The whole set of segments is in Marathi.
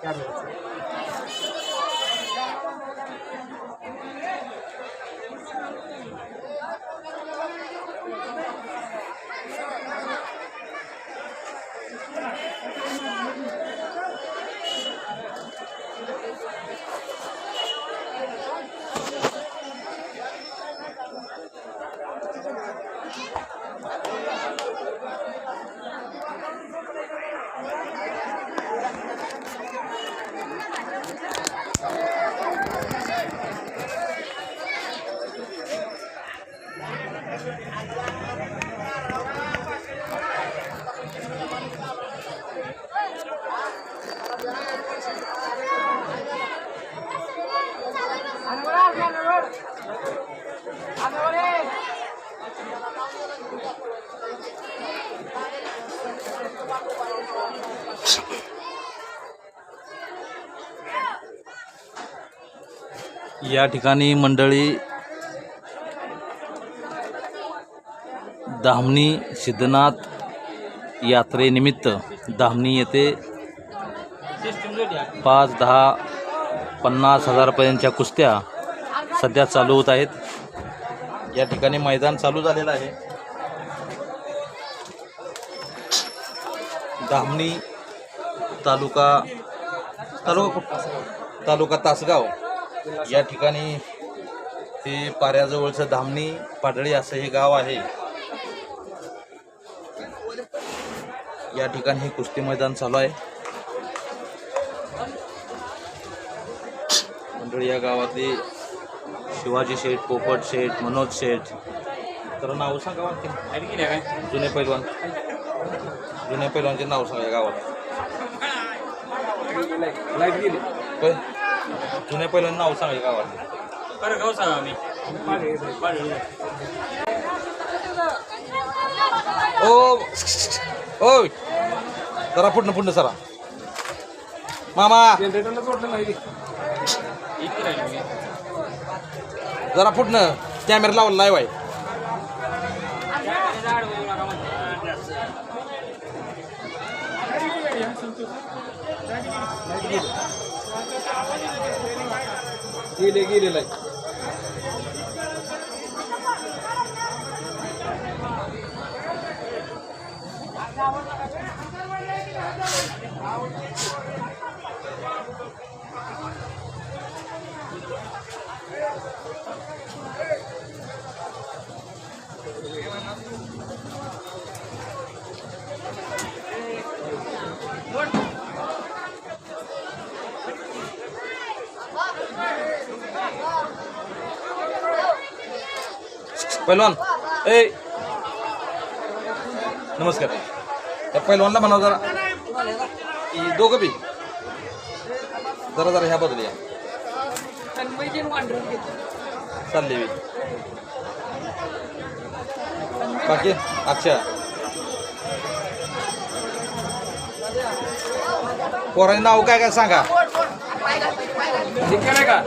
কেন या ठिकाणी मंडळी दामनी सिद्धनाथ यात्रेनिमित्त दामनी येथे पाच दहा पन्नास हजारपर्यंतच्या कुस्त्या सध्या चालू होत आहेत. या ठिकाणी मैदान चालू झालेलं आहे. धामणी तालुका तालुका तालुका तासगाव. या ठिकाणी ते पाऱ्याजवळचं धामणी पाडळी असं हे गाव आहे. या ठिकाणी हे कुस्ती मैदान चालू आहे. मंडळी या गावातले शिवाजी शेठ पोपट शेठ मनोज शेठ. तर नाव सांगा आणखी. जुने पैलवान. जुने पैलवानचे नाव सांगा या गावात लाइट गेली. होय? जुने पैलवान नाव सांगा गावात बरं गाव सांगा ओ ओय. जरा पुढनं पुढनं सरा मामा. जनरेटरला जोडलं नाही. जरा पुढनं. कॅमेरा लावला लाईव्ह आहे गेले गेले पैलवान ए. नमस्कार. त्या पैलवानला म्हणावं जरा. दोघं बी. जरा जरा ह्या बदल या. चालले बाकी? अच्छा. पोरांचे नाव काय काय सांगा? हे केलं का?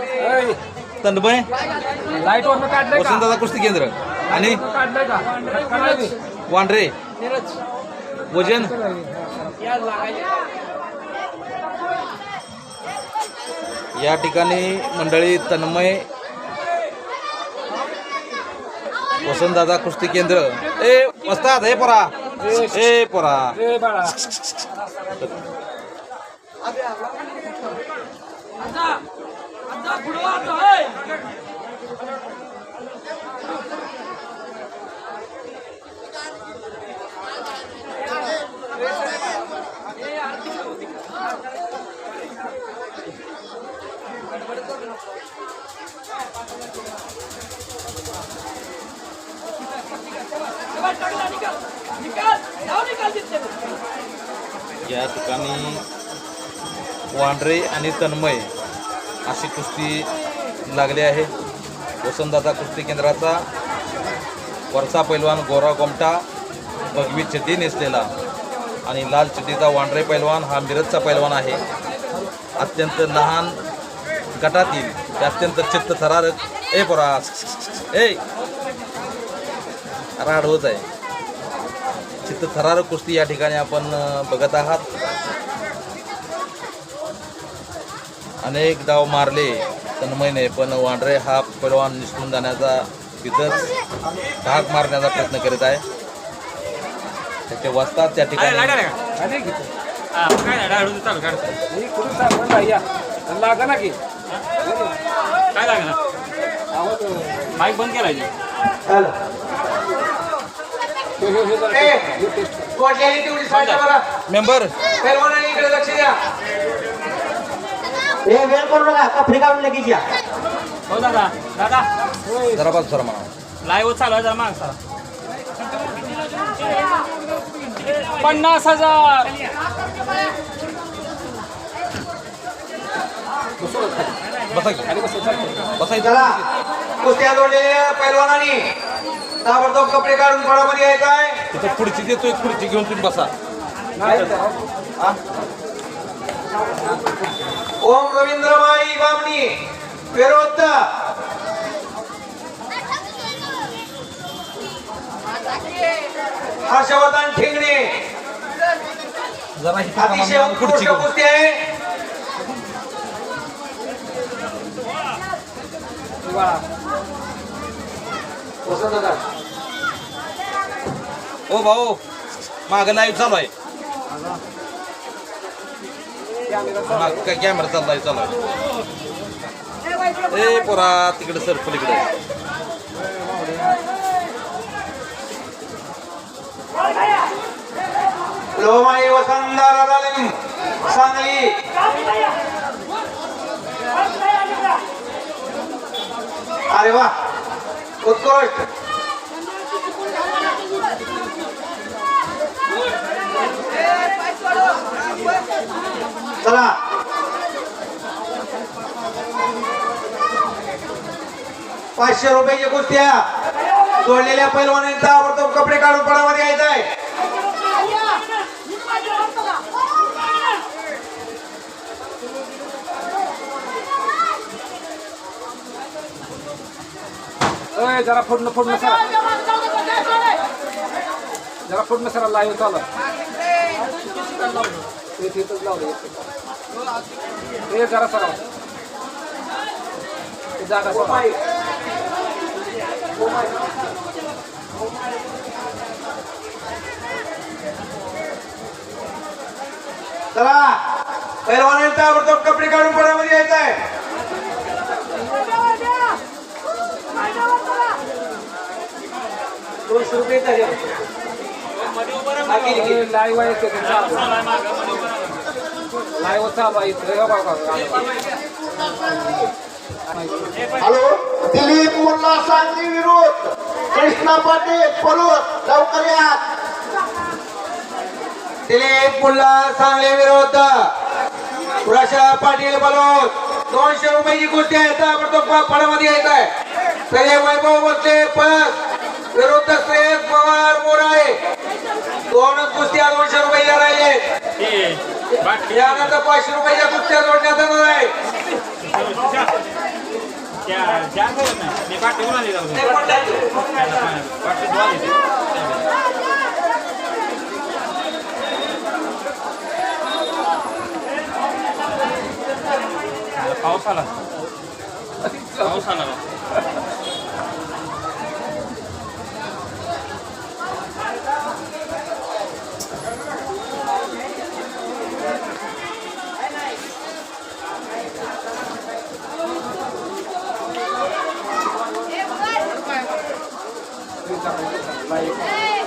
लाइट वसंतदादा कुस्ती केंद्र. आणि? काढलंय का. वांढरे वजन या ठिकाणी मंडळी तन्मय वसंतदादा कुस्ती केंद्र. ए वस्तात हे पोरा. ए पोरा ए बाळा या ठिकाणी वांढरे आणि तन्मय अशी कुस्ती लागली आहे. वसंतदादा कुस्ती केंद्राचा वरचा पैलवान गोरा गोमटा भगवी चड्डी नेसलेला आणि लाल चड्डीचा वांढरे पैलवान हा मिरजचा पैलवान आहे. अत्यंत लहान गटातील ते अत्यंत चित्त थरारक ए पोरा ए! राड होत आहे. चित्त एकंदरीत थरारक कुस्ती या ठिकाणी आपण बघत आहात. अनेक डाव मारले तन्मयने पण वांड्रे हा पैलवान निसटून जाण्याचा तिथंच धाक मारण्याचा प्रयत्न करीत आहे. त्याचे वस्तात त्या ठिकाणी ही काय लागणार. माईक बंद केलाय वाटलेली तेवढी साईडला बघा. मेंबर. पैलवानांनी इकडे लक्ष द्या. हे वेळ करू नका. कपडे काढून लगेच या. हो दादा. दादा. जरा बाजू सर म्हणा. लाईव्ह चालू आहे जरा माग सरा पन्नास हजार. बसा. बसायचं चला. कुस्त्या जोडलेल्या पैलवानांनी. ताबडतोब कपडे काढून फळामध्ये यायचं आहे तिथं खुर्ची देतो एक खुर्ची घेऊन तुम्ही बसा नाही तर. हा? ओम रवींद्रबाई बामणी विरोध हर्षवर्धन ठेंगणे जरा इथं अतिशय थांबा, खुर्ची उत्कृष्ट घेऊन कुस्ती आहे हे ओ भाऊ मागं लाईव्ह चालू आहे. कॅमेरा काय कॅमेरा चाललाय चालू आहे. ए पोरा तिकडे सर पलीकडे लोमाई वसंतदादा सांगली. अरे वा. चला पाचशे रुपयाची कुस्त्या. जोडलेल्या पैलवानांचा आवडतो कपडे काढून पडामध्ये यायचा आहे ए, जरा फोडणं फोडणं सरा. जरा फोडणं सरा लाईव्ह चालू. ते तिथंच लावलं हे जरा सरा. ते जागा सरा चला. पैलवानांनी ताबडतोब कपडे काढून पडामध्ये यायचं आहे रुपये? लाईव्ह आहे ते लाईव्ह चालू आहे हॅलो दिलीप मुल्ला सांगली विरोध. कृष्णा पाटील पलूर लवकर या. दिलीप मुल्ला सांगले विरोध. प्रशा पाटील बलोत दोनशे रुपयाची कुस्ती आहे ताबडतोब पडामध्ये यायचं आहे. सगळे वैभव बसले पळस. विरुद्ध श्रेयस पवार मोराळे. दोनच कुस्त्या दोनशे रुपयाच्या राहिले. यानंतर पाचशे रुपयाच्या कुस्त्या जोडण्यात येणार आहे. त्या चार पाऊस आला पाऊस आला. 哎哎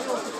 哎